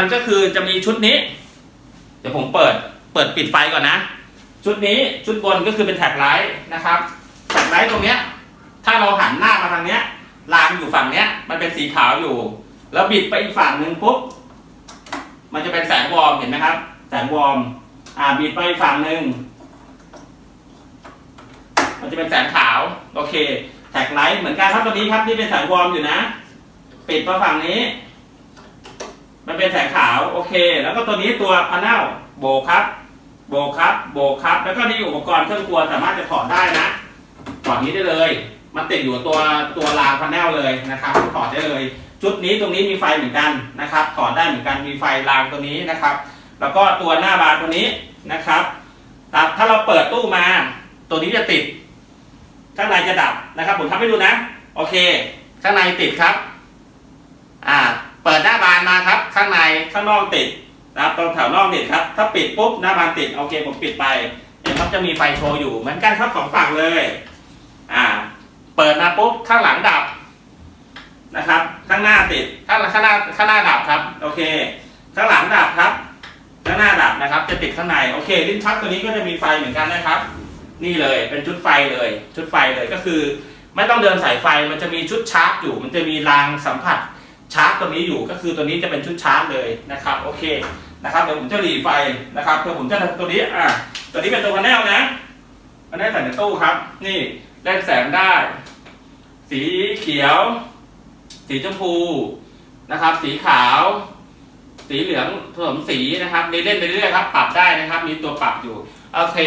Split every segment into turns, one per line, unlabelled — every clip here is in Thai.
มันก็คือจะมีชุดนี้ เดี๋ยวผมเปิดเปิดปิดไฟก่อนนะ ชุดนี้ชุดบนก็คือเป็นแท็กไลท์นะครับแท็กไลท์ตรงเนี้ย ถ้าเราหันหน้ามาทางเนี้ยรางอยู่ฝั่งเนี้ย มันเป็นสีขาวอยู่ แล้วบิดไปอีกฝั่งหนึ่งปุ๊บมันจะเป็นแสงวอร์มเห็นไหมครับ แสงวอร์มอ่าบิดไปอีกฝั่งหนึ่งมันจะเป็นแสงขาวโอเค แท็กไลท์เหมือนกันครับตัวนี้ครับที่เป็นแสงวอร์มอยู่นะ ปิดมาฝั่งนี้ มันเป็นแสงขาวโอเค แล้วก็ตัวนี้ตัวพาเนลโบครับ โบครับ โบครับ แล้วก็นี่อุปกรณ์เครื่องครัวสามารถจะถอดได้นะถอดนี้ได้เลย มันติดอยู่ตัวตัวรางพาเนลเลยนะครับถอดได้เลย ชุดนี้ตรงนี้มีไฟเหมือนกันนะครับถอดได้เหมือนกันมีไฟรางตัวนี้นะครับ แล้วก็ตัวหน้าบานตัวนี้นะครับดับถ้าเราเปิดตู้มา ตัวนี้จะติด ข้างในจะดับนะครับผมทำให้ดูนะ โอเค ข้างในติดครับ เปิดหน้าบานมาครับ ข้างในข้างนอกติดนะครับตรงแถวนอกติดครับ ถ้าปิดปุ๊บหน้าบานติดโอเคผมปิดไปเดี๋ยวครับจะมีไฟโชว์อยู่เหมือนกันครับสองฝั่งเลย อ่า เปิดมาปุ๊บข้างหลังดับนะครับ ข้างหน้าติดข้างข้างหน้าข้างหน้าดับครับ โอเค ข้างหลังดับครับข้างหน้าดับนะครับ จะติดข้างในโอเคลิ้นชักตัวนี้ก็จะมีไฟเหมือนกันนะครับ นี่เลยเป็นชุดไฟเลย ชุดไฟเลยก็คือ ไม่ต้องเดินสายไฟมันจะมีชุดชาร์จอยู่ มันจะมีรางสัมผัส ชาร์จตัวนี้อยู่ก็คือตัวนี้จะเป็นชุดชาร์จเลยนะครับโอเคนะครับเดี๋ยวผมจะหลีไฟนะครับเพื่อผมจะทำตัวนี้อะตัวนี้เป็นตัวพาแนลนะพาแนลใส่ในตู้ครับ นี่เล่นแสงได้ สีเขียว สีชมพูนะครับ สีขาว สีเหลืองผสมสีนะครับเล่นไปเรื่อยครับ ปรับได้นะครับ มีตัวปรับอยู่โอเค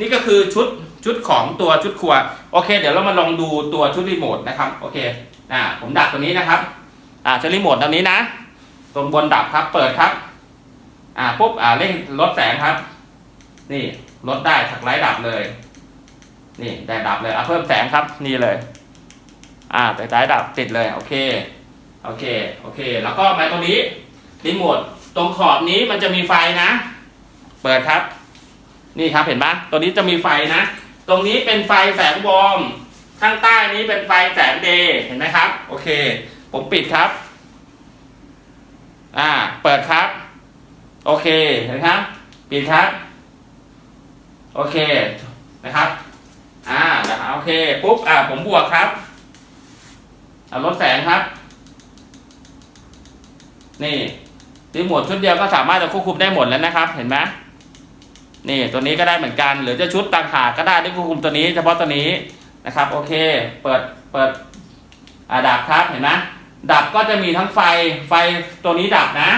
นี่ก็คือชุดชุดของตัวชุดครัว โอเค เดี๋ยวเรามาลองดูตัวชุดรีโมทนะครับ โอเคอ่าผมดับตัวนี้นะครับ อ่าชุดรีโมทตรงนี้นะ ตรงบนดับครับ เปิดครับ อ่าปุ๊บอ่าเร่งลดแสงครับ นี่ลดได้ถักไลท์ดับเลย นี่ได้ดับเลยอะเพิ่มแสงครับ นี่เลย อ่าแต่ไลท์ดับติดเลยโอเคโอเคโอเค แล้วก็มาตรงนี้รีโมทตรงขอบนี้มันจะมีไฟนะ เปิดครับ นี่ครับเห็นไหมตัวนี้จะมีไฟนะ ตรงนี้เป็นไฟแสงวอมข้างใต้นี้เป็นไฟแสงเดย์เห็นไหมครับ โอเค ผมปิดครับ อ่า เปิดครับ โอเคเห็นครับ ปิดครับ โอเคนะครับ อ่าโอเค ปุ๊บ อ่า ผมบวกครับอ่าลดแสงครับ นี่รีโมทชุดเดียวก็สามารถจะควบคุมได้หมดแล้วนะครับ เห็นไหมนี่ตัวนี้ก็ได้เหมือนกัน หรือจะชุดต่างหากก็ได้ที่ควบคุมตัวนี้ เฉพาะตัวนี้นะครับ โอเค เปิดเปิดอ่าดับครับเห็นไหม ดับก็จะมีทั้งไฟไฟตัวนี้ดับนะ